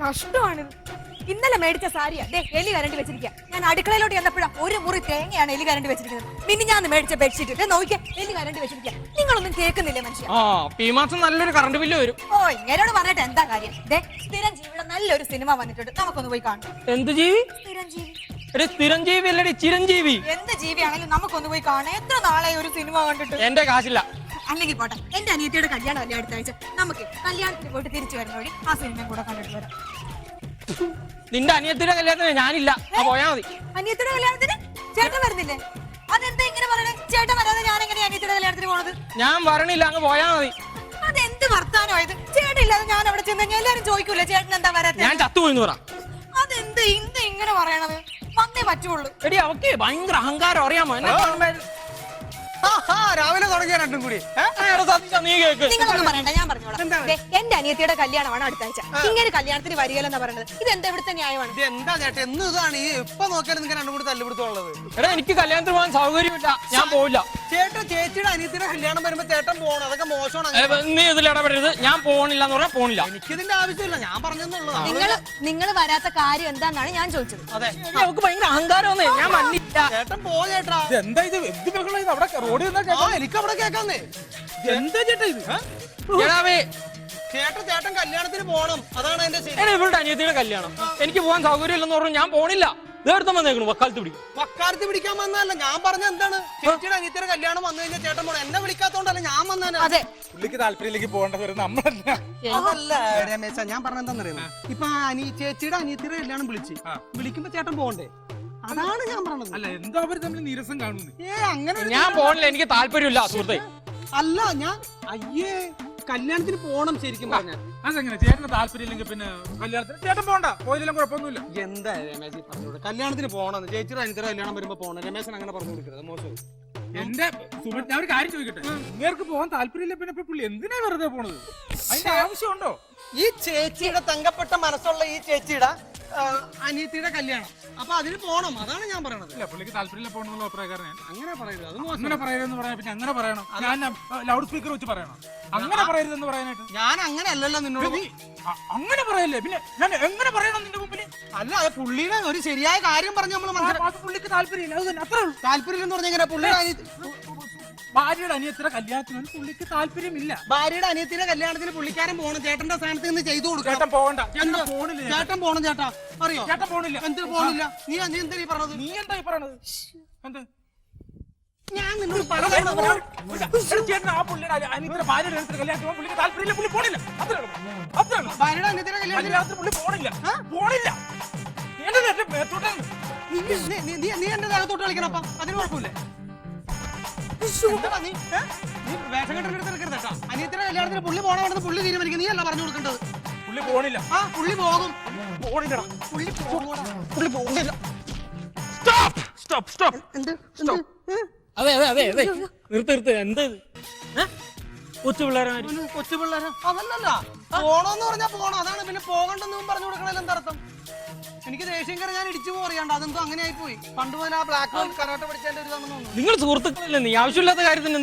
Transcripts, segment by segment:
കഷ്ടമാണ്. ഇന്നലെ മേടിച്ച സാരിയാ. ദേ എലി കരണ്ടി വെച്ചിരിക്കുക ഞാൻ അടുക്കളയിലോട്ട് ചെന്നപ്പോഴാ ഒരു മുറി തേങ്ങയാണ് എലി കരണ്ടി വെച്ചിരിക്കുന്നത്. പിന്നെ ഞാൻ മേടിച്ച ബെഡ്ഷീറ്റ് ദേ നോക്കിയാ എലി കരണ്ടി വെച്ചിരിക്കുക നിങ്ങളൊന്നും കേൾക്കുന്നില്ലേ മനുഷ്യൻ ആ ഇപ്പൊ ഈ മാസം നല്ലൊരു കറണ്ട് ബില്ല് വരും. ഓ ഇങ്ങനോട് പറഞ്ഞിട്ട് എന്താ കാര്യം? ദേ സ്ഥിരം ജീവിയുടെ നല്ലൊരു സിനിമ വന്നിട്ടുണ്ട്. നമുക്കൊന്ന് പോയി കാണാം. എന്ത് ജീവി? സ്ഥിരം ജീവി. സ്ഥിരം ജീവി അല്ലടി ചിരഞ്ജീവി. എന്ത് ജീവിയാണെങ്കിലും നമുക്കൊന്ന് പോയി കാണാം. എത്ര നാളെ ഒരു സിനിമ കണ്ടിട്ട്? എന്റെ കാശില്ല. അല്ലെങ്കിൽ പോട്ടെ എന്റെ അനിയത്തിയുടെ കല്യാണം അല്ലേ അടുത്ത ആഴ്ച? നമുക്ക് കല്യാണത്തിന് പോയിട്ട് തിരിച്ചു വരുന്ന വഴി ആ സിനിമയും കൂടെ കണ്ടിട്ട് വരാം. നിന്റെ അനിയത്തിന്റെ കല്യാണത്തിന് ഞാനില്ല. പോയാ മതി. അനിയത്തിയുടെ കല്യാണത്തിന്? ചേട്ടൻ വരുന്നില്ലേ? അതെന്താ ഇങ്ങനെ പറയണേ? ചേട്ടൻ വരാതെ ഞാൻ എങ്ങനെ അനിയത്തിയുടെ കല്യാണത്തിന് പോണത്? ഞാൻ വരണില്ല അങ്ങ് പോയാ മതി. അതെന്ത് വർത്താനമായത് ചേട്ടൻ ഇല്ലാതെ ഞാൻ അവിടെ ചെന്ന് കഴിഞ്ഞാൽ എല്ലാരും ചോദിക്കൂലേ ചേട്ടൻ എന്താ വരാത്ത? ഞാൻ ചത്തുപോയിന്ന് പറ. അതെന്ത് ഇന്ന് ഇങ്ങനെ പറയണത്? വന്നേ പറ്റുള്ളൂ. എടി അവക്ക് ഭയങ്കര അഹങ്കാരം അറിയാമോ? രാവിലെ തുടങ്ങിയ രണ്ടും കൂടി. നിങ്ങളൊന്നും പറയണ്ട ഞാൻ പറഞ്ഞോളാം. ദേ, എന്റെ അനിയത്തിയുടെ കല്യാണമാണ് അടുത്ത ആഴ്ച. ഇങ്ങനെ കല്യാണത്തിന് വരികയില്ലെന്നാ പറയുന്നത് ഇത് എന്താ ഇവിടുത്തെ ന്യായമാണ്? ഇത് എന്താ ചേട്ടാ? എന്ന് ഇതാണ്. ഈ ഇപ്പൊ നോക്കിയാലും നിങ്ങൾക്ക് രണ്ടും കൂടി തല്ലുപിടുത്തമുള്ളത് എടാ എനിക്ക് കല്യാണത്തിന് പോകാൻ സൗകര്യമില്ല. ഞാൻ പോവില്ല. ചേട്ടൻ ചേച്ചിയുടെ അനിയത്തിന്റെ കല്യാണം വരുമ്പോ ചേട്ടൻ പോകണം അതൊക്കെ മോശമാണ് നീ ഇതിൽ ഇടപെടരുത്. ഞാൻ പോണില്ല എന്ന് പറഞ്ഞാൽ പോണില്ല. എനിക്കിതിന്റെ ആവശ്യമില്ല. ഞാൻ പറഞ്ഞെന്നുള്ളതാണ്. നിങ്ങൾ നിങ്ങൾ വരാത്ത കാര്യം എന്താണെന്നാണ് ഞാൻ ചോദിച്ചത്. അതെ. എടി, അവക്ക് ഭയങ്കര അഹങ്കാരമൊന്നേ. ഞാൻ മണ്ണില്ല ചേട്ടൻ പോ ചേട്ടാ. എന്താ ഇത്? എന്ത് ബഹളം ഇത്? അവിടെ റോഡിൽ നിന്നാ കേട്ടോ എനിക്ക് അവിടെ കേക്കാന്നേ എന്താ ചേട്ടാ ഇത്? ഏടാവേ ചേട്ടൻ ചേട്ടൻ കല്യാണത്തിന് പോണം. അതാണ് എന്റെ ഇവളുടെ അനിയത്തിയുടെ കല്യാണം. എനിക്ക് പോകാൻ സൗകര്യം ഇല്ലെന്ന് പറഞ്ഞു ഞാൻ പോണില്ല. ഇതെടുത്ത വന്നേക്കണു വക്കാലത്ത് പിടിക്കും. വക്കാലത്ത് പിടിക്കാൻ വന്നതല്ല ഞാൻ പറഞ്ഞ എന്താണ്? ചേച്ചിയുടെ അനിയത്തിന്റെ കല്യാണം വന്നു കഴിഞ്ഞാൽ ചേട്ടൻ പോണം. എന്നെ വിളിക്കാത്തോണ്ടല്ല ഞാൻ വന്നേനെ. അതെ. പുള്ളിക്ക് താല്പര്യത്തിലേക്ക് പോകേണ്ട വരും നമ്മളല്ല. അതല്ല രമേശ ഞാൻ പറഞ്ഞ എന്താണെന്നറിയാമോ? ഇപ്പൊ അനി ചേച്ചിയുടെ അനിയത്തിയുടെ കല്യാണം വിളിച്ച്. വിളിക്കുമ്പോ ചേട്ടൻ പോകണ്ടേ? അതാണ് ഞാൻ പറഞ്ഞത്. അല്ല എന്താ അവർ തമ്മിൽ നീരസം കാണുന്നു. ഏ അങ്ങനെ ഞാൻ പോണില്ല എനിക്ക് താല്പര്യമില്ല സുഹൃത്തെ. അല്ല ഞാൻ അയ്യേ. കല്യാണത്തിന് പോണം ശരിക്കും പറഞ്ഞാൽ അതെങ്ങനെ? ചേട്ടന് താല്പര്യമില്ലെങ്കിൽ പിന്നെ കല്യാണത്തിന് ചേട്ടൻ പോണ്ട. പോയില്ലെങ്കിലും കുഴപ്പമൊന്നുമില്ല. എന്താ രമേശ് പറഞ്ഞോട്? കല്യാണത്തിന് പോണെന്ന് ചേച്ചിയുടെ അനിയത്തിയുടെ കല്യാണം വരുമ്പോ പോണം. രമേശൻ അങ്ങനെ പറഞ്ഞു കൊടുക്കരുത്. മോശം. എന്റെ സുമൻ ഞാൻ ഒരു കാര്യം ചോദിക്കട്ടെ? ഇങ്ങേർക്ക് പോകാൻ താല്പര്യമില്ല പിന്നെ പുള്ളി എന്തിനാ വെറുതെ പോണത്? അതിന്റെ ആവശ്യമുണ്ടോ? ഈ ചേച്ചിയുടെ തങ്കപ്പെട്ട മനസ്സുള്ള ഈ ചേച്ചിയുടെ അനിയത്തിയുടെ കല്യാണം. അപ്പൊ അതിന് പോണം അതാണ് ഞാൻ പറയണത്. ഇല്ല പുള്ളിക്ക് താല്പര്യമില്ല പോകണമെന്നുള്ള അഭിപ്രായക്കാരൻ അങ്ങനെ പറയരുത് അത് അങ്ങനെ പറയരുതെന്ന് പറയാൻ പിന്നെ അങ്ങനെ പറയണം. ഞാൻ ലൗഡ് സ്പീക്കർ വെച്ച് പറയണം. അങ്ങനെ പറയരുതെന്ന് പറയാനായിട്ട്. ഞാൻ അങ്ങനെ അല്ലല്ലോ നിന്നോട് അങ്ങനെ പറയല്ലേ? പിന്നെ ഞാൻ എങ്ങനെ പറയണം നിന്റെ മുമ്പിൽ അല്ല അത് പുള്ളിയുടെ ഒരു ശരിയായ കാര്യം പറഞ്ഞു നമ്മൾ മനസ്സിലാക്കി പുള്ളിക്ക് താല്പര്യമില്ല അത് തന്നെ അത്രേ ഉള്ളൂ. താല്പര്യം എന്ന് പറഞ്ഞാൽ പുള്ളിയുടെ അനിയത്തി ഭാര്യയുടെ അനിയത്തിന്റെ കല്യാണത്തിന് പുള്ളിക്ക് താല്പര്യമില്ല. ഭാര്യയുടെ അനിയത്തിന്റെ കല്യാണത്തിന് പുള്ളിക്കാരൻ പോണം ചേട്ടന്റെ സ്ഥാനത്ത് നിന്ന് ചെയ്തു കൊടുക്കണം. ചേട്ടൻ പോകണ്ട? ചേട്ടൻ പോണില്ല. ചേട്ടൻ. പോണം ചേട്ടാ. അറിയോ? ചേട്ടൻ പോണില്ല. എന്തിനു പോണില്ല? നീ നീ എന്താ ഈ പറഞ്ഞത്? നീ എന്താ ഈ പറയണത് എന്ത്? ഞാൻ നിന്നോട് ചേട്ടൻ ആ പുള്ളിയുടെ ഭാര്യയുടെ കല്യാണത്തിന് പോകാൻ പുള്ളിക്ക് താല്പര്യമില്ല. പുള്ളി പോണില്ല. ഭാര്യയുടെ അനിയത്തിന്റെ കല്യാണത്തിന് പുള്ളി പോണില്ല. പോണില്ല. നീ എന്റെ ദേഹത്തോട്ട് കളിക്കണപ്പാ അതിന് കുഴപ്പമില്ല. അനിയത്തിന്റെ കല്യാണത്തിന് പുള്ളി പോകണമെന്ന് പുള്ളി തീരുമാനിക്കും. നീ അല്ല പറഞ്ഞു കൊടുക്കേണ്ടത്. പുള്ളി പോണില്ല. ആ പുള്ളി പോകും. പോണില്ലടാ. പുള്ളി പുള്ളി പോകുന്നില്ല സ്റ്റോപ്പ്. Stop stop. എന്ത്? അതെ അതെ അതെ അതെ. നിർത്ത് നിർത്ത്. എന്ത്? കൊച്ചു പിള്ളേരാര് ഒരു കൊച്ചു പിള്ളേരെ അതല്ലല്ല. പോണോന്ന് പറഞ്ഞാ പോണം. അതാണ് പിന്നെ പോകണ്ടെന്നും പറഞ്ഞു കൊടുക്കണല്ലോ എനിക്ക് ദേഷ്യം കയറി ഞാൻ ഇടിച്ചു പോറിയാണ്ട് അതെന്തോ അങ്ങനെ ആയി പോയി പണ്ട് മുതൽ ആ ബ്ലാക്ക് ബെൽറ്റ് കരാട്ട പഠിച്ചതിന്റെ ഒരു ഇതാണെന്ന് തോന്നുന്നു. നിങ്ങൾ സുഹൃത്തുക്കളല്ലേ? നീ ആവശ്യമില്ലാത്ത കാര്യത്തിന്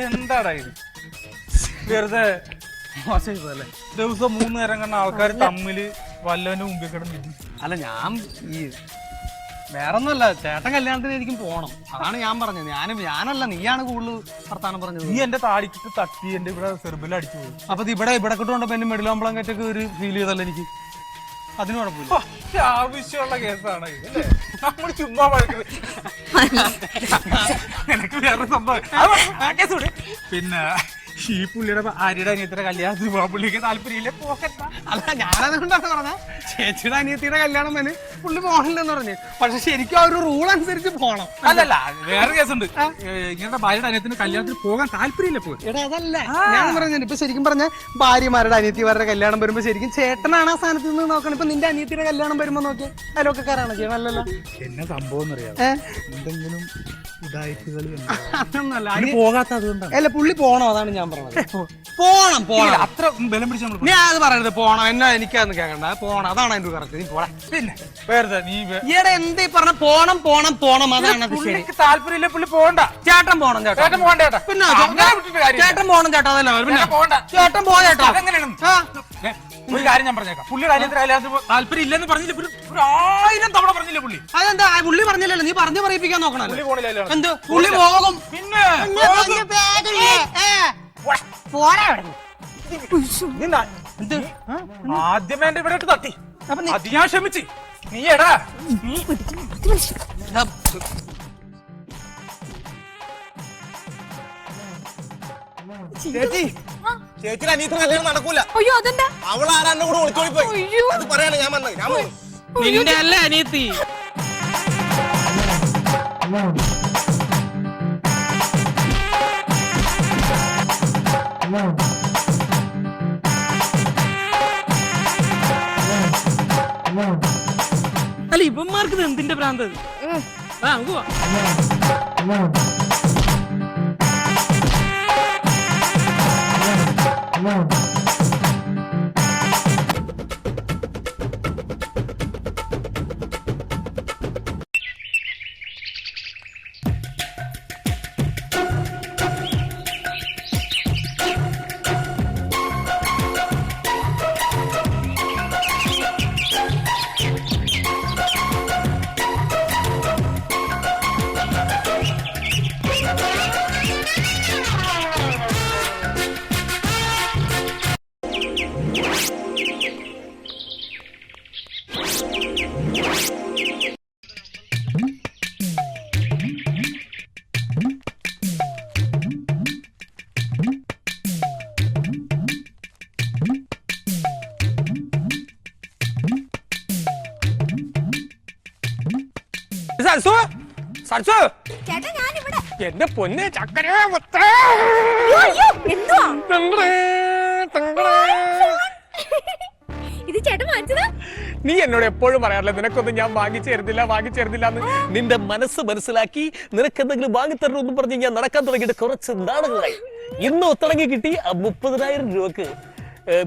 എന്താടാ ഇത്? വെറുതെ ദിവസം മൂന്ന് നേരം കണ്ട ആൾക്കാർ തമ്മിൽ വല്ലവന്റെ മുമ്പിൽ കിടന്നിരുന്നു അല്ല ഞാൻ ഈ വേറൊന്നുമല്ല ചേട്ടൻ കല്യാണത്തിന് എനിക്കും പോണം. അതാണ് ഞാൻ പറഞ്ഞത്. ഞാനും ഞാനല്ല നീയാണ് കൂടുതൽ വർത്താനം പറഞ്ഞത്. നീ എന്റെ താടിക്കിട്ട് തട്ടി എന്റെ ഇവിടെ സെർബിൽ അടിച്ചു പോയി. അപ്പൊ ഇത് ഇവിടെ ഇവിടെ കിട്ടുകൊണ്ടപ്പോ എന്നെ മെഡിലോമ്പളം കറ്റൊക്കെ ഒരു ഫീൽ ചെയ്തല്ലോ എനിക്ക്? അതിന് കുഴപ്പമില്ല. ആവശ്യമുള്ള കേസാണ് നമ്മൾ ചുമ്മാ വഴക്കുന്നത് എനിക്ക് വേറെ സംഭവം. പിന്നെ ഈ പുള്ളിയുടെ ആര്യയുടെ അനിയത്തിയുടെ കല്യാണത്തിന് പോകാൻ പുള്ളിക്ക് താല്പര്യമില്ല? പോകണ്ട അല്ല ഞാനതുകൊണ്ടാണ് പറഞ്ഞത് ചേച്ചിയുടെ അനിയത്തിയുടെ കല്യാണം തന്നെ പുള്ളി പോകണില്ലെന്ന് പറഞ്ഞു. പക്ഷെ ശരിക്കും ആ ഒരു റൂൾ അനുസരിച്ച് പോണം. അല്ലല്ല വേറെ കേസുണ്ട്. ഉണ്ട് ഇങ്ങനത്തെ ഭാര്യയുടെ അനിയത്തിന് കല്യാണത്തിന് പോകാൻ താല്പര്യമില്ല പോയി എടാ അതല്ല. ഞാൻ പറഞ്ഞു ഇപ്പൊ ശരിക്കും പറഞ്ഞ ഭാര്യമാരുടെ അനിയത്തിമാരുടെ കല്യാണം വരുമ്പോ ശരിക്കും ചേട്ടനാണ് ആ സ്ഥാനത്ത് നിന്ന് നോക്കണം ഇപ്പൊ നിന്റെ അനിയത്തിയുടെ കല്യാണം വരുമ്പോ നോക്കി അയലോക്കാരാണ് ചെയ്യണല്ലോ എന്നെ സംഭവം എന്തെങ്കിലും പോകാത്ത അതുകൊണ്ടാണ്. അല്ല പുള്ളി പോണോ അതാണ് ഞാൻ മതി പോണം പോണം. അത്ര ബലം പിടിച്ച് നമ്മൾ നീ അത് പറയരുത് പോണം. എന്നാ എനിക്കതൊന്നും കേൾക്കണ്ട. പോണം. അതാണ് അതിന്റെ കറക്റ്റ് നീ പോടാ. പിന്നെ. നീ ഈടെ എന്തേ പറഞ്ഞ? പോണം പോണം പോണം. അതാണ് അത് ശരി പുള്ളിക്ക് താല്പര്യമില്ല പുള്ളി പോണ്ട ചേട്ടൻ പോണം ചേട്ടാ. ചേട്ടൻ പോണ്ട ചേട്ടാ. പിന്നെ. ചേട്ടൻ പോണം ചേട്ടാ അതല്ല. പിന്നെ ചേട്ടൻ പോ ചേട്ടാ. ഒരു കാര്യം ഞാൻ പറഞ്ഞേക്കാം. പുള്ളി താല്പര്യം ഇല്ലെന്ന് പറഞ്ഞില്ല. ഒരു ആയിരം തവണ പറഞ്ഞില്ലേ പുള്ളി? അതെന്താ? പുള്ളി പറഞ്ഞില്ലല്ലോ. നീ പറഞ്ഞു പറയിപ്പിക്കാൻ പുള്ളി കല്യാണം. എന്ത്? പുള്ളി പോകും. പിന്നെ നിന്നാ. എന്ത് ആദ്യമേ എന്റെ ഇവിടെ ഇട്ട് തട്ടി അത് ഞാൻ ക്ഷമിച്ച്. നീ എടാ. ഇതാ, ചേച്ചി. ചേച്ചിയുടെ അനിയത്തിന് കല്യാണം നടക്കൂല. അയ്യോ അതെന്താ? അവൾ ആരാണ്ട് കൂടെ ഒളിച്ചോടി പോയി. അയ്യോ. അത് പറയാണ് ഞാൻ വന്നത്. ഞാൻ വന്നു നിന്റെ അല്ല അനിയത്തി? അല്ല ഇവന്മാർക്ക് ഇത് എന്തിന്റെ ഭ്രാന്ത്? ആ പോവാ. സരസു ചേട്ടാ ഇവിടെ എന്റെ പൊന്നെ ചക്കര എന്തുവാ. ഇത് ചേട്ടൻ വാങ്ങിച്ചതാ? നീ എന്നോട് എപ്പോഴും പറയാറില്ല നിനക്കൊന്നും ഞാൻ വാങ്ങിച്ചു തരുന്നില്ല വാങ്ങിച്ചു തരുന്നില്ല എന്ന്? നിന്റെ മനസ്സ് മനസ്സിലാക്കി നിനക്ക് എന്തെങ്കിലും വാങ്ങിത്തരണമെന്നും പറഞ്ഞ് ഞാൻ നടക്കാൻ തുടങ്ങിയിട്ട് കുറച്ച് നാളുകളായി. ഇന്ന് തുടങ്ങി കിട്ടി മുപ്പതിനായിരം രൂപക്ക്.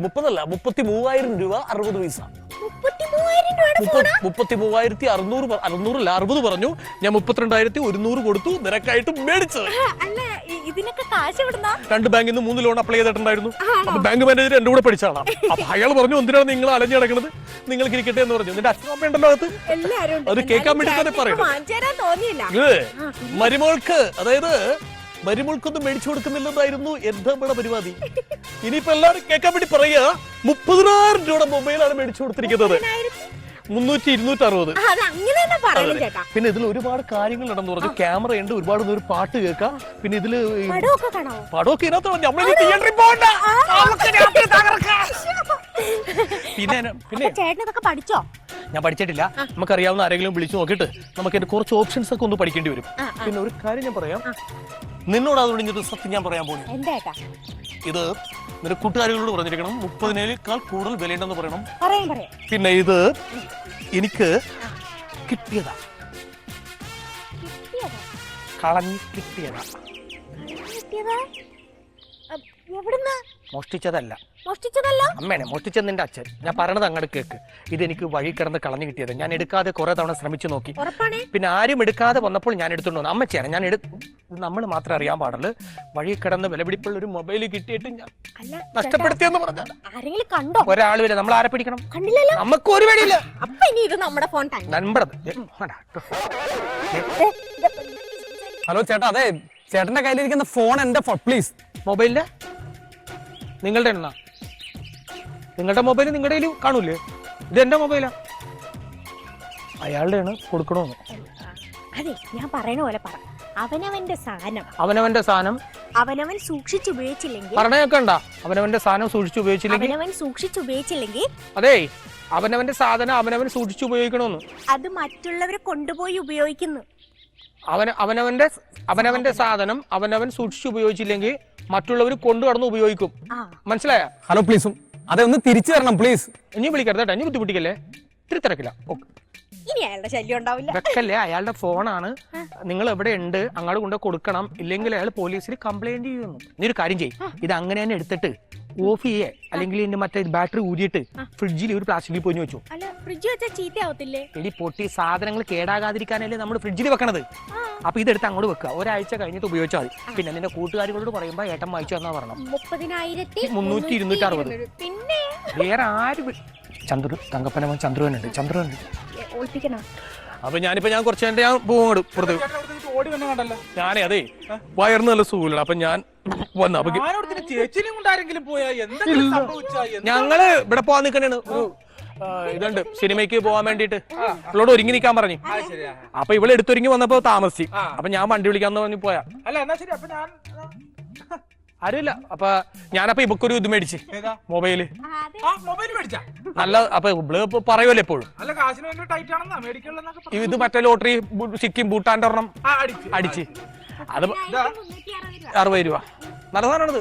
മുപ്പതല്ല മുപ്പത്തി മൂവായിരം രൂപ അറുപത് പൈസ. മുപ്പത്തി മൂവായിരത്തി അറുന്നൂറ് അറുന്നൂറില്ല അറുപത് പറഞ്ഞു. ഞാൻ മുപ്പത്തിരണ്ടായിരത്തി ഒരുന്നൂറ് കൊടുത്തു നിനക്കായിട്ട് മേടിച്ചത്. കാശ് എവിടുന്നാ? രണ്ട് ബാങ്കിൽ നിന്ന് മൂന്ന് ലോൺ അപ്ലൈ ചെയ്തിട്ടുണ്ടായിരുന്നു. അപ്പൊ ബാങ്ക് മാനേജർ എന്റെ കൂടെ പഠിച്ചാണ് അപ്പൊ അയാൾ പറഞ്ഞു എന്തിനാണ് നിങ്ങൾ അലഞ്ഞു കിടക്കുന്നത് നിങ്ങൾക്ക് ഇരിക്കട്ടെ എന്ന് പറഞ്ഞു. നിന്റെ അച്ഛനും അമ്മ ഉണ്ടല്ലോ അകത്ത്. ഉണ്ട്. അത് കേൾക്കാൻ വേണ്ടി തന്നെ ഇത് മരുമോൾക്ക് അതായത് മരുമോൾക്കൊന്നും മേടിച്ചു കൊടുക്കുന്നില്ലെന്നായിരുന്നു അമ്മയുടെ പരിപാടി? ഇനിയിപ്പോ എല്ലാവരും കേൾക്കാൻ വേണ്ടി പറയുക മുപ്പതിനായിരം രൂപയുടെ മൊബൈലാണ് മേടിച്ചു കൊടുത്തിരിക്കുന്നത്. മുന്നൂറ്റി ഇരുന്നൂറ്റി അറുപത് പിന്നെ ഇതിൽ ഒരുപാട് കാര്യങ്ങൾ ഉണ്ടെന്ന് പറഞ്ഞു ക്യാമറ ഉണ്ട് ഒരുപാട് ഒരു പാട്ട് കേൾക്കാം. പിന്നെ ഇതിൽ പടമൊക്കെ ഇതിനകത്ത് തിയേറ്ററിൽ പോകണ്ട. പിന്നെ പിന്നെ പഠിച്ചോ? ഞാൻ പഠിച്ചിട്ടില്ല. നമുക്കറിയാവുന്ന ആരെങ്കിലും വിളിച്ചു നോക്കിയിട്ട് നമുക്ക് കുറച്ച് ഓപ്ഷൻസ് ഒക്കെ ഒന്ന് പഠിക്കേണ്ടി വരും. പിന്നെ ഒരു കാര്യം ഞാൻ പറയാം. നിന്നോട് അത് ഒഴിഞ്ഞത് സത്യം ഞാൻ പറയാൻ പോകുന്നു എന്താ ഇത് നിന്റെ കൂട്ടുകാരികളോട് പറഞ്ഞിരിക്കണം മുപ്പതിനേക്കാൾ കൂടുതൽ വിലയുണ്ടെന്ന് പറയണം. പറയാം പറയാം. പിന്നെ ഇത് എനിക്ക് കിട്ടിയതാ. കളഞ്ഞു കിട്ടിയതാ. മോഷ്ടിച്ചതല്ല. മോഷ്ടിച്ചതല്ല? അമ്മേനെ മോഷ്ടിച്ചത് നിന്റെ അച്ഛൻ. ഞാൻ പറയണത് അങ്ങോട്ട് കേക്ക്. ഇത് എനിക്ക് വഴി കിടന്ന് കളഞ്ഞു കിട്ടിയത്. ഞാൻ എടുക്കാതെ കുറെ തവണ ശ്രമിച്ചു നോക്കി. ഉറപ്പാണേ? പിന്നെ ആരും എടുക്കാതെ വന്നപ്പോൾ ഞാൻ എടുത്തോണ്ട് വന്നു. അമ്മച്ചിയാണ് ഞാൻ എടു നമ്മൾ മാത്രം അറിയാൻ പാടുള്ളൂ. വഴി കിടന്ന് വിലപിടിപ്പുള്ള ഒരു മൊബൈൽ കിട്ടിയിട്ട് ഞാൻ അല്ല നഷ്ടപ്പെടുത്തിയെന്ന് പറഞ്ഞാൽ ആരെങ്കിലും കണ്ടോ? ഒരാൾ വരെ നമ്മൾ ആരെ പിടിക്കണം? കണ്ടില്ലല്ലോ? നമുക്ക് ഒരു വഴിയില്ല. അപ്പൊ ഇനി ഇത് നമ്മുടെ ഫോൺ തന്നെ നമ്പർ ഹലോ ചേട്ടാ അതെ ചേട്ടന്റെ കയ്യിലിരിക്കുന്ന ഫോൺ എന്റെ ഫോൺ പ്ലീസ് മൊബൈലിൽ? നിങ്ങളുടെ എണ്ണ നിങ്ങളുടെ മൊബൈൽ നിങ്ങളുടെ കയ്യിൽ കാണൂലേ ഇത് എന്റെ മൊബൈലാ അയാളുടെയാണ് കൊടുക്കണോന്ന്. അതെ ഞാൻ പറയണ പോലെ പറ. അവനവന്റെ സാധനം. അവനവന്റെ സാധനം. അവനവൻ സൂക്ഷിച്ചുപയോഗിച്ചില്ലെങ്കിൽ പറഞ്ഞൊക്കെ ഉണ്ടാ അവനവന്റെ സാധനം സൂക്ഷിച്ചുപയോഗിച്ചില്ലെങ്കിൽ അവനവൻ സൂക്ഷിച്ചുപയോഗിച്ചില്ലെങ്കിൽ അതെ അവനവന്റെ സാധനം അവനവൻ സൂക്ഷിച്ചു ഉപയോഗിക്കണമെന്ന് അത് മറ്റുള്ളവരെ കൊണ്ടുപോയി ഉപയോഗിക്കുന്നു. അവൻ അവനവന്റെ അവനവന്റെ സാധനം അവനവൻ സൂക്ഷിച്ചുപയോഗിച്ചില്ലെങ്കിൽ മറ്റുള്ളവർ കൊണ്ടു കടന്ന് ഉപയോഗിക്കും. മനസ്സിലായ? ഹലോ പ്ലീസും അതെ ഒന്ന് തിരിച്ചു തരണം പ്ലീസ് ഇനി വിളിക്കരുത് കേട്ടോ ഇനി ബുദ്ധിമുട്ടിക്കല്ലേ ഇത്തിരി തിരക്കില്ല. ഓക്കെ. ഇനി അയാളുടെ ശല്യം ഉണ്ടാവില്ല. വെക്കല്ലേ? അയാളുടെ ഫോണാണ്. നിങ്ങൾ എവിടെ ഉണ്ട്? അങ്ങോട്ട് കൊണ്ട് കൊടുക്കണം. ഇല്ലെങ്കിൽ അയാൾ പോലീസിൽ കംപ്ലൈന്റ് ചെയ്യുന്നു. നീ ഒരു കാര്യം ചെയ്യും. ഇത് അങ്ങനെ തന്നെ എടുത്തിട്ട് ഓഫ് ചെയ്യേ. അല്ലെങ്കിൽ ഇതിന്റെ മറ്റേ ബാറ്ററി ഊരിയിട്ട് ഫ്രിഡ്ജിൽ ഒരു പ്ലാസ്റ്റിക്കിൽ പൊഞ്ഞു വെച്ചു. അല്ല ഫ്രിഡ്ജ് വെച്ചാൽ ചീത്തയാവത്തില്ലേ? എടി പൊട്ടി സാധനങ്ങൾ കേടാകാതിരിക്കാനല്ലേ നമ്മൾ ഫ്രിഡ്ജിൽ വെക്കണത്. അപ്പൊ ഇതെടുത്ത് അങ്ങോട്ട് വെക്കുക. ഒരാഴ്ച കഴിഞ്ഞിട്ട് ഉപയോഗിച്ചാൽ മതി. പിന്നെ നിന്റെ കൂട്ടുകാരികളോട് പറയുമ്പോ ഏട്ടൻ വായിച്ചു എന്നാ പറഞ്ഞു മുപ്പതിനായിരത്തി മുന്നൂറ്റി ഇരുന്നൂറ്റി അറുപത്. പിന്നെ? വേറെ ആര് ചന്ദ്രു തങ്കപ്പനവൻ ചന്ദ്രുവനുണ്ട്. ചന്ദ്രുവനുണ്ട്. ഒളിപ്പിക്കണ? അപ്പൊ ഞാനിപ്പോ ഞാൻ കുറച്ച് എന്റെ ഞാൻ പോകും പുറത്ത് ഓടി വന്ന കണ്ടല്ലോ. ഞാനേ അതെ വയറിന് നല്ല സുഖമില്ല. അപ്പൊ ഞാൻ വന്നു അപ്പൊ ഞങ്ങൾ ഇവിടെ പോവാൻ നിക്കണേണ്. ഇതുണ്ട്. സിനിമയ്ക്ക് പോവാൻ വേണ്ടിട്ട് ഇവളോട് ഒരുങ്ങി നിക്കാൻ പറഞ്ഞു. അപ്പൊ ഇവളെടുത്തൊരുങ്ങി വന്നപ്പോ താമസിച്ചു. അപ്പൊ ഞാൻ വണ്ടി വിളിക്കാന്ന് പറഞ്ഞു പോയാ. അല്ല എന്നാ ശരി അപ്പൊ ഞാൻ ആരുമില്ല. അപ്പൊ ഞാനപ്പൊ ഇവക്കൊരു ഇത് മേടിച്ച്. ഏതാ? മൊബൈൽ. ആ മൊബൈൽ മേടിച്ചാ? നല്ല അപ്പൊ ഇവൾ ഇപ്പൊ പറയുമല്ലോ എപ്പോഴും. ഇത് മറ്റേ ലോട്ടറി സിക്കിം ഭൂട്ടാന്റെ ഒരെണ്ണം. അടിച്ച്. അത് അറുപത് രൂപ. നല്ല സാധനമാണത്.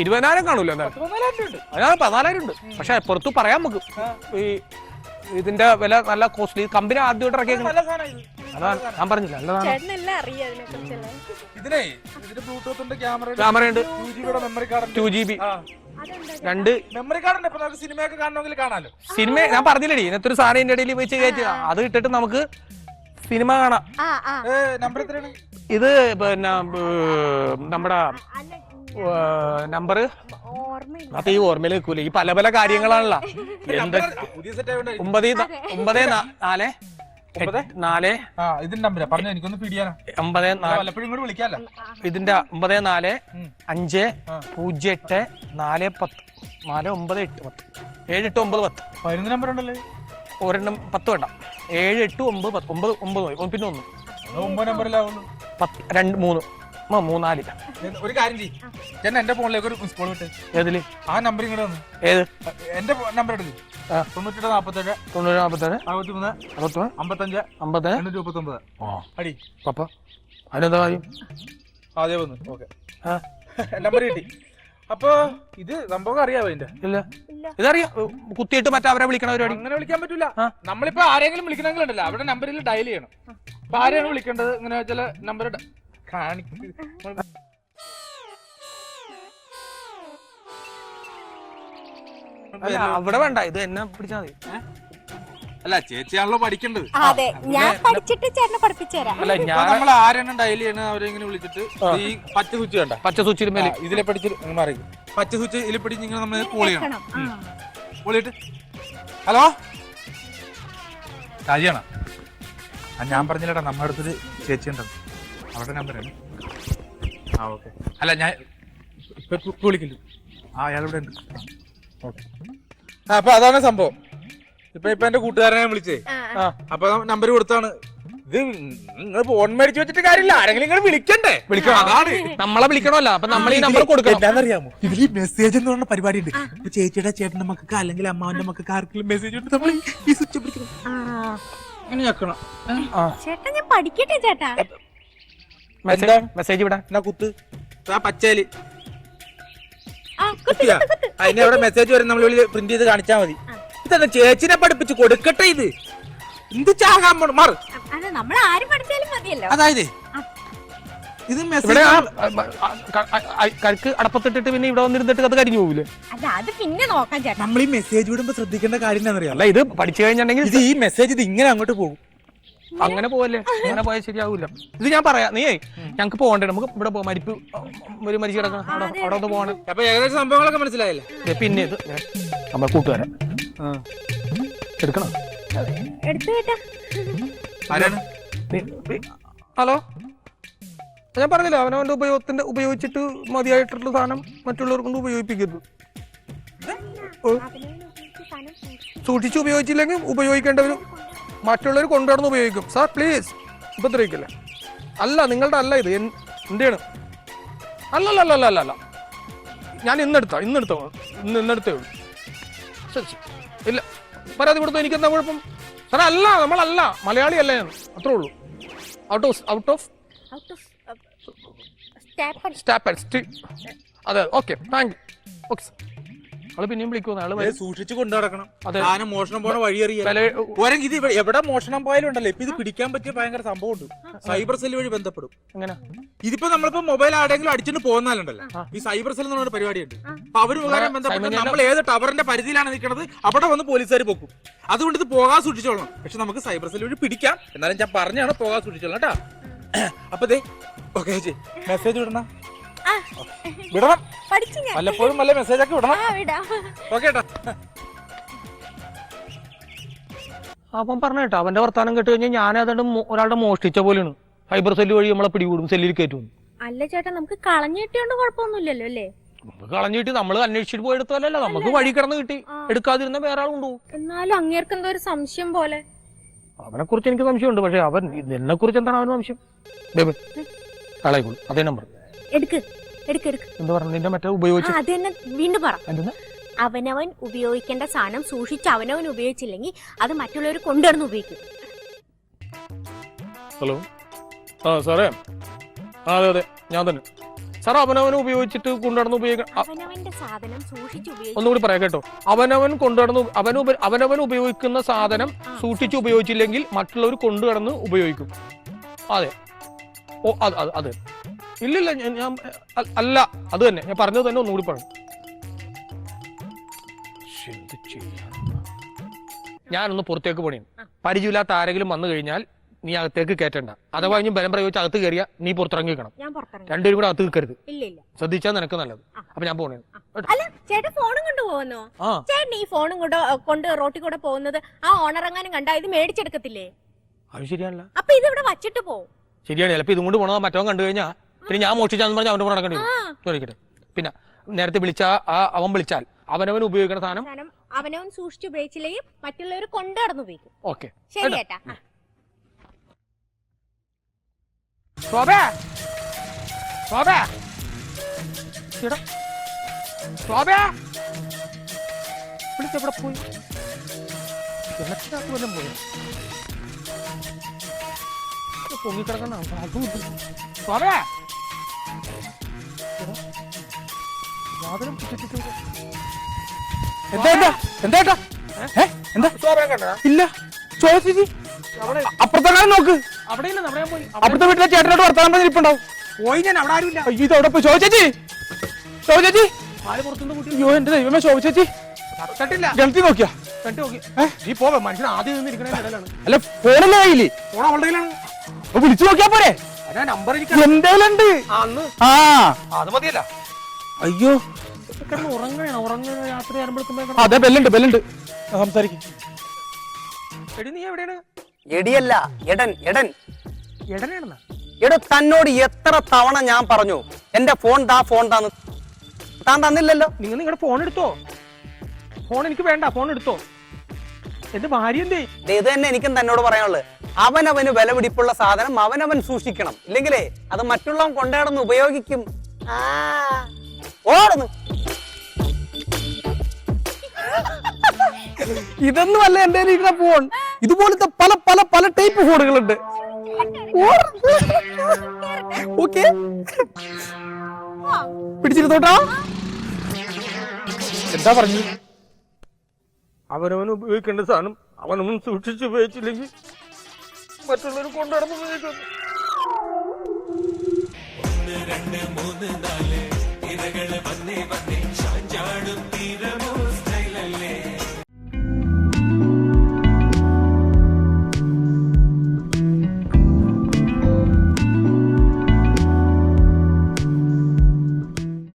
ഇരുപതിനായിരം കാണൂല എന്തായാലും. പതിനാലായിരം ഉണ്ട്. പക്ഷെ പുറത്ത് പറയാൻ നമുക്ക്. ഈ ഇതിന്റെ വില നല്ല കോസ്റ്റ്ലി കമ്പനി ആദ്യമായിട്ട് ഇറക്കിയേക്കുന്നത് ഞാൻ പറഞ്ഞില്ല നല്ലതാണ്. ചേട്ടനെല്ലാം അറിയാം ഇതിനെ ഇതിന് ക്യാമറ ക്യാമറ ഉണ്ട്. Two ജിബിയുടെ memory card two G B രണ്ട്. മെമ്മറി കാർഡ് ഉണ്ട് ഇപ്പൊ നമുക്ക് സിനിമയൊക്കെ കാണണമെങ്കിൽ കാണാലോ. സിനിമ ഞാൻ പറഞ്ഞില്ലടി. ഇന്നത്തെ ഒരു സാധനം എന്റെ ഇടയിൽ വെച്ച് കയറ്റി. അത് ഇട്ടിട്ട് നമുക്ക് സിനിമ കാണാം. നമ്പർ എത്രയാണ്? ഇത് പിന്നെ നമ്മുടെ നമ്പർ ഓർമ്മയില്ല. അത് ഈ ഓർമ്മയിൽ വെക്കൂല ഈ പല പല കാര്യങ്ങളാണല്ലോ. എന്ത്? ഒമ്പത് ഒമ്പത് നാല്? നാല്? ഇതിന്റെ ഒമ്പത് നാല്. അഞ്ച്. പൂജ്യം എട്ട് നാല് പത്ത്. നാല് ഒമ്പത് എട്ട് പത്ത്. ഏഴ് എട്ട് ഒമ്പത് പത്ത്. പതിനൊന്ന് നമ്പർ ഉണ്ടല്ലോ? ഒരെണ്ണം പത്ത് വേണ്ട. ഏഴ് എട്ട് ഒമ്പത് പത്ത്. ഒമ്പത് ഒമ്പത്. പിന്നെ ഒന്ന്. ഒമ്പത് നമ്പറിലാവുള്ളൂ പത്ത് രണ്ട് മൂന്ന്. മൂന്നാൽ. ഒരു കാര്യം ചെയ്യ്. ചേട്ടൻ എന്റെ ഫോണിലേക്ക് ഒരു മിസ് കോൾ വിട്ട്. ഏതിൽ? ആ നമ്പർ ഇങ്ങോട്ട് വന്നു ഏത്? എന്റെ നമ്പർ ആ. തൊണ്ണൂറ്റെട്ട് നാപ്പത്തേഴ് തൊണ്ണൂറ് നാൽപ്പത്തേഴ് അറുപത്തി മൂന്ന് അറുപത്തൊന്ന് അമ്പത്തഞ്ച് അമ്പത് എണ്ണൂറ്റി മുപ്പത്തി ഒമ്പത് ആ. അടി. പപ്പ അതിനെന്താ കാര്യം? അതേ വന്നു. ഓക്കെ. ആ. നമ്പർ കിട്ടി. അപ്പൊ ഇത് സംഭവം അറിയാവോ എന്റെ ഇല്ല. ഇതറിയാം. കുത്തിയിട്ട് മറ്റവരെ വിളിക്കണ പരിപാടി. അങ്ങനെ വിളിക്കാൻ പറ്റൂല. നമ്മളിപ്പോ ആരെങ്കിലും വിളിക്കണമെങ്കിൽ ഉണ്ടല്ലോ അവിടെ നമ്പറിൽ ഡയൽ ചെയ്യണം. അപ്പൊ ആരെയാണ് വിളിക്കേണ്ടത്? ഇങ്ങനെ ചില നമ്പർ കാണിക്കും. അല്ല അവിടെ വേണ്ട. ഇത് എന്നെ പിടിച്ചാൽ മതി. അല്ല ചേച്ചിയാണല്ലോ പഠിക്കേണ്ടത്. അതെ. ഞാൻ പഠിച്ചിട്ട് ചേട്ടനെ അല്ല ഞാൻ നമ്മൾ ആരെയാണ് ഡയൽ ചെയ്യണത് അവരെ ഇങ്ങനെ വിളിച്ചിട്ട് ഈ പച്ച സ്വിച്ച് വേണ്ട പച്ച മേലെ. ഇതിലെ പഠിച്ച് മാറി. പച്ച സ്വിച്ച് ഇതിൽ പിടിച്ച് ഇങ്ങനെ നമ്മൾ കോൾ ചെയ്യണം. കോളിയിട്ട് ഹലോ? ഷാജിയാണോ ഞാൻ പറഞ്ഞില്ലടാ നമ്മുടെ അടുത്തൊരു ചേച്ചി ഉണ്ടെന്ന്. അവരുടെ നമ്പറാണ് ആ ഓക്കെ. അല്ല ഞാൻ ഇപ്പൊ ഇപ്പൊ വിളിക്കില്ല ആ അയാളിവിടെ ഉണ്ട്. ഓക്കെ. ആ അപ്പൊ അതാണ് സംഭവം. ഇപ്പൊ ഇപ്പൊ എന്റെ കൂട്ടുകാരനെ വിളിച്ചേ. ആ അപ്പൊ നമ്പർ കൊടുത്താണ്. ഇത് നിങ്ങൾ ഫോൺ മേടിച്ചു വെച്ചിട്ട് കാര്യമില്ല. ആരെങ്കിലും നിങ്ങൾ വിളിക്കണ്ടേ? വിളിക്കണം അതാണ്. നമ്മളെ വിളിക്കണമല്ലോ. അപ്പൊ നമ്മൾ ഈ നമ്പർ കൊടുക്കണം. എന്താണെന്നറിയാമോ? ഇതിൽ മെസ്സേജ് എന്ന് പറഞ്ഞ പരിപാടി ഉണ്ട് ഇപ്പൊ ചേച്ചിയുടെ ചേട്ടന്റെ മക്കൾക്ക് അല്ലെങ്കിൽ അമ്മാവന്റെ മക്കൾക്ക് ആർക്കെങ്കിലും മെസ്സേജ് ഉണ്ട് നമ്മൾ ഈ സ്വിച്ച് പിടിക്കണം. ചേട്ടാ ഞാൻ പഠിക്കട്ടെ ചേട്ടാ? മെസ്സേജ് മെസ്സേജ് വിടാൻ എന്നാ കുത്ത്? ആ പച്ചേൽ. ആ, കുത്ത്, കുത്തിയാ? കുത്ത്, കുത്ത്. അതിന് അവിടെ മെസ്സേജ് വരും. നമ്മൾ പ്രിന്റ് ചെയ്ത് കാണിച്ചാ മതി. ഇതെന്താ ചേച്ചിനെ പഠിപ്പിച്ച് കൊടുക്കട്ടെ ഇത്? എന്ത് ചാകാൻ മാറ്. അതായത് ഇത് ഇവിടെ കരുക്ക് അടപ്പത്തിട്ടിട്ട് പിന്നെ ഇവിടെ വന്നിരുന്നിട്ട് അത് കരിഞ്ഞു പോകില്ലേ അത് പിന്നെ നോക്കാൻ ചേട്ടാ. നമ്മൾ ഈ മെസ്സേജ് വിടുമ്പോ ശ്രദ്ധിക്കേണ്ട കാര്യം എന്താണെന്നറിയാം? അല്ല ഇത് പഠിച്ചു കഴിഞ്ഞിട്ടുണ്ടെങ്കിൽ ഇത് ഈ മെസ്സേജ് ഇത് ഇങ്ങനെ അങ്ങോട്ട് പോകും. അങ്ങനെ പോവല്ലേ? അങ്ങനെ പോയാൽ ശരിയാവൂല. ഇത് ഞാൻ പറയാം. നീ ഞങ്ങക്ക് പോകണ്ടേ? നമുക്ക് ഇവിടെ പോകാം മരിപ്പ് ഒരു മരിച്ചു കിടക്കണം. അവിടെ അവിടെ ഒന്ന് പോകണം. അപ്പൊ ഏകദേശം സംഭവങ്ങളൊക്കെ മനസ്സിലായില്ലേ? പിന്നെ ഇത്. നമ്മൾ കൂട്ടുകാരൻ എടുക്കണം? ആരാണ്? ഹലോ? ഞാൻ പറഞ്ഞില്ല അവനവന്റെ ഉപയോഗത്തിന്റെ ഉപയോഗിച്ചിട്ട് മതിയായിട്ടുള്ള സാധനം മറ്റുള്ളവർക്ക് കൊണ്ട് ഉപയോഗിപ്പിക്കരുത്. സൂക്ഷിച്ച് ഉപയോഗിച്ചില്ലെങ്കിൽ ഉപയോഗിക്കേണ്ടവർ മറ്റുള്ളവർ കൊണ്ടുവന്ന് ഉപയോഗിക്കും. സാർ പ്ലീസ് ഉപദ്രവിക്കില്ല? അല്ല നിങ്ങളുടെ അല്ല ഇത്. എന്റെയാണ് അല്ലല്ല അല്ല അല്ല അല്ല ഞാൻ ഇന്നെടുത്ത ഇന്നെടുത്ത? ഇന്ന് ഇന്നെടുത്തേ ഉള്ളൂ. ശരി ഇല്ല. പരാതി കൊടുത്തു? എനിക്ക് എന്താ കുഴപ്പം? സാറേ അല്ല നമ്മളല്ല. മലയാളി അല്ല ഞാൻ. അത്രേ ഉള്ളൂ. Out of out of out of സ്റ്റാപ്പ് സ്റ്റാപ്പ് അതെ okay thank you okay sir ആൾ പിന്നെയും വിളിക്കുന്നു ആൾ. സൂക്ഷിച്ചു കൊണ്ടു നടക്കണം. സാധനം മോഷണം പോണ വഴിയറിയാം ഇത് എവിടെ മോഷണം പോയാലും ഉണ്ടല്ലോ. ഇപ്പൊ ഇത് പിടിക്കാൻ പറ്റിയ ഭയങ്കര സംഭവം ഉണ്ട് സൈബർ സെൽ വഴി ബന്ധപ്പെടും. എങ്ങനെ? ഇതിപ്പോ നമ്മളിപ്പോ മൊബൈൽ ആടെങ്കിലും അടിച്ചിട്ട് പോകുന്നാലുണ്ടല്ലോ. ഈ സൈബർ സെൽ എന്ന് പറഞ്ഞ പരിപാടിയുണ്ട് അപ്പൊ അവർ മുഖേന ബന്ധപ്പെട്ട് നമ്മൾ ഏത് ടവറിന്റെ പരിധിയിലാണ് നിൽക്കുന്നത് അവിടെ വന്ന് പോലീസുകാർ പൊക്കും. അതുകൊണ്ട് ഇത് പോകാൻ സൂക്ഷിച്ചോളണം. പക്ഷെ നമുക്ക് സൈബർ സെൽ വഴി പിടിക്കാം. എന്നാലും ഞാൻ പറഞ്ഞാണ് പോകാൻ സൂക്ഷിച്ചോളണം കേട്ടാ. അപ്പൊ ദേ ഓക്കെ മെസ്സേജ് വിടണം? വിടണം. പഠിച്ചു ഞാൻ വല്ലപ്പോഴും വല്ല മെസ്സേജ് ഒക്കെ വിടണം. ആ വിടാം. ഓക്കെ ഏട്ടാ അവൻ പറഞ്ഞ കേട്ടോ അവന്റെ വർത്താനം കേട്ട് കഴിഞ്ഞാൽ ഞാൻ അതുകൊണ്ട് ഒരാളുടെ മോഷ്ടിച്ച പോലെയാണ്. ഫൈബർ സെല്ല് വഴി നമ്മളെ പിടികൂടും സെല്ലിൽ കയറ്റും അല്ല ചേട്ടാ നമുക്ക് കളഞ്ഞു കിട്ടിയോണ്ട് കുഴപ്പമൊന്നുമില്ലല്ലോ അല്ലേ? നമുക്ക് കളഞ്ഞിട്ട് നമ്മൾ അന്വേഷിച്ചിട്ട് പോയി എടുത്തതല്ല നമുക്ക് വഴി കിടന്ന് കിട്ടി. എടുക്കാതിരുന്ന വേറെ എന്നാലും അങ്ങേർക്ക് എന്തോ ഒരു സംശയം പോലെ. അവനെ കുറിച്ച് എനിക്ക് സംശയമുണ്ട് പക്ഷെ അവൻ എന്നെ കുറിച്ച് എന്താണ് അവന് സംശയം? ബേബി കളയിക്കോളൂ അതേ നമ്പർ എടുക്ക്. എടുക്ക് എടുക്ക്. എന്താ പറഞ്ഞു? നിന്റെ മറ്റേ ആ ഉപയോഗിച്ച് അത് തന്നെ. വീണ്ടും പറ. അവനവൻ ഉപയോഗിക്കേണ്ട സാധനം സൂക്ഷിച്ച് അവനവൻ ഉപയോഗിച്ചില്ലെങ്കിൽ അത് മറ്റുള്ളവർ കൊണ്ടുവന്ന് ഉപയോഗിക്കും. ഹലോ? ആ സാറേ. ആ അതെ അതെ. ഞാൻ തന്നെ. സാർ അവനവൻ ഉപയോഗിച്ചിട്ട് കൊണ്ടുനടന്ന് ഉപയോഗിക്കണം അവനവന്റെ സാധനം സൂക്ഷിച്ച് ഉപയോഗിക്കും. ഒന്നുകൂടി പറയാം കേട്ടോ. അവനവൻ കൊണ്ടുനടന്ന് അവൻ അവനവൻ ഉപയോഗിക്കുന്ന സാധനം സൂക്ഷിച്ച് ഉപയോഗിച്ചില്ലെങ്കിൽ മറ്റുള്ളവർ കൊണ്ടുനടന്ന് ഉപയോഗിക്കും. അതെ. ഓ അത് അതെ. ഇല്ലില്ല ഞാൻ- ഞാൻ അ- അല്ല അത് തന്നെ. ഞാൻ പറഞ്ഞത് തന്നെ ഒന്നുകൂടി പറഞ്ഞു ശ്ശെ, എന്ത്? ഞാനൊന്ന് പുറത്തേക്ക് പണിയും പരിചയമില്ലാത്ത ആരെങ്കിലും വന്നു കഴിഞ്ഞാൽ നീ അകത്തേക്ക് കയറ്റണ്ട. അഥവാ ഇനി ബലം പ്രയോഗിച്ച് അകത്ത് കയറിയാ നീ പുറത്തിറങ്ങിക്കണം ഞാൻ പുറത്തിറങ്ങി. രണ്ടുപേരും കൂടെ അകത്ത് നിൽക്കരുത് ഇല്ല ഇല്ല. ശ്രദ്ധിച്ചാൽ നിനക്ക് നല്ലത്. അപ്പൊ ഞാൻ പോണേ. അല്ല ചേട്ടൻ ഫോണും കൊണ്ട് പോകുന്നോ? ആ. ചേട്ടൻ ഈ ഫോണും കൊണ്ട് കൊണ്ട് റോട്ടിൽ കൂടെ പോകുന്നത് ആ ഓണർ എങ്ങാനും കണ്ടാ? ഇത് മേടിച്ചെടുക്കത്തില്ലേ? അത് ശരിയാണല്ല. അപ്പൊ ഇത് ഇവിടെ വച്ചിട്ട് പോവും ശരിയാണ്. ചിലപ്പോ ഇതും കൊണ്ട് പോണോ മറ്റവൻ കണ്ടു കഴിഞ്ഞാൽ പിന്നെ ഞാൻ മോഷ്ടിച്ചാന്ന് പറഞ്ഞാൽ അവന്റെ കൂടെ നടക്കേണ്ടി വരും. ചോദിക്കട്ടെ പിന്നെ നേരത്തെ വിളിച്ച ആ അവൻ വിളിച്ചാൽ അവനവൻ ഉപയോഗിക്കുന്ന സാധനം അവനവൻ സൂക്ഷിച്ച് ഉപയോഗിച്ചില്ലെങ്കിൽ മറ്റുള്ളവർ കൊണ്ടുനടന്ന് ഉപയോഗിക്കും. ഓക്കെ. ശരി ചേട്ടാ. ശോഭേ. ശോഭേ. ശോഭേ. വിളിച്ചെവിടെ പോയി? കിണറ്റിനകത്ത് വല്ലതും പോയി? പൊങ്ങിക്കിടക്കണ അതും. ശോഭേ. വാതിലും എന്താ എന്താ എന്താ ഏട്ടാ? ഏ? എന്താ? ഇല്ല. ചോദിച്ചു അപ്പുറത്തെ നോക്ക്. അവിടെ ഇല്ല അവിടെ ഞാൻ പോയി. അപ്പുറത്തെ വീട്ടിലെ ചേട്ടനോട് വർത്താനം പറഞ്ഞിരിപ്പുണ്ടാവും പോയി ഞാൻ അവിടെ ആരുമില്ല. അയ്യോ ഇത് അവിടെ പോയി ചോദിച്ചേച്ചി ചോദിച്ചേച്ചി അയ്യോ എന്റെ ദൈവമേ ചോദിച്ചേച്ചി ഗണത്തി നോക്കിയാ? നോക്കി. നീ പോവേ. മനുഷ്യൻ ആദ്യം അല്ല ഫോണല്ലേ കയ്യിൽ? ഫോൺ അവളുടെ കയ്യിലാണ്. വിളിച്ചു നോക്കിയാ പോരെ? നമ്പർ എന്തേലും ഉണ്ട് അന്ന് ആ അത് മതിയല്ല. അയ്യോ. കിടന്ന് ഉറങ്ങണ ഉറങ്ങണ രാത്രി ആകുമ്പോഴേക്കും അതെ ബെല്ലുണ്ട് ബെല്ലുണ്ട്. സംസാരിക്കും. എടി നീ എവിടെയാണ്? എടിയല്ല എടൻ എടൻ. എടനാണെന്നാ? എടോ തന്നോട് എത്ര തവണ ഞാൻ പറഞ്ഞു എന്റെ ഫോൺ താ ഫോൺ താന്ന് താൻ തന്നില്ലല്ലോ. നിങ്ങൾ നിങ്ങളുടെ ഫോൺ എടുത്തോ? ഫോൺ എനിക്ക് വേണ്ട ഫോൺ എടുത്തോ? എന്റെ ഭാര്യ എന്തേ? ദേ ഇത് തന്നെ എനിക്കും തന്നോട് പറയാനുള്ളത്. അവനവന് വിലപിടിപ്പുള്ള സാധനം അവനവൻ സൂക്ഷിക്കണം. ഇല്ലെങ്കിലേ അത് മറ്റുള്ളവൻ കൊണ്ടാടുന്ന ഉപയോഗിക്കും. ആ, ഓടുന്നു. ഇതൊന്നും അല്ല എന്റെ ഇരിക്കുന്ന ഫോൺ ഇതുപോലത്തെ പല പല പല ടൈപ്പ് ഫോണുകളുണ്ട് ഓക്കെ. പിടിച്ചിരുന്നോട്ടാ. എന്താ പറഞ്ഞു അവനവൻ ഉപയോഗിക്കേണ്ട സാധനം അവനവൻ സൂക്ഷിച്ചു ഉപയോഗിച്ചില്ലെങ്കിൽ മറ്റുള്ളവർ കൊണ്ടുനടന്നു ഒന്ന് രണ്ട് മൂന്ന് നാല് ഇരകൾ വന്നേ വന്നേ ചാഞ്ചാടും.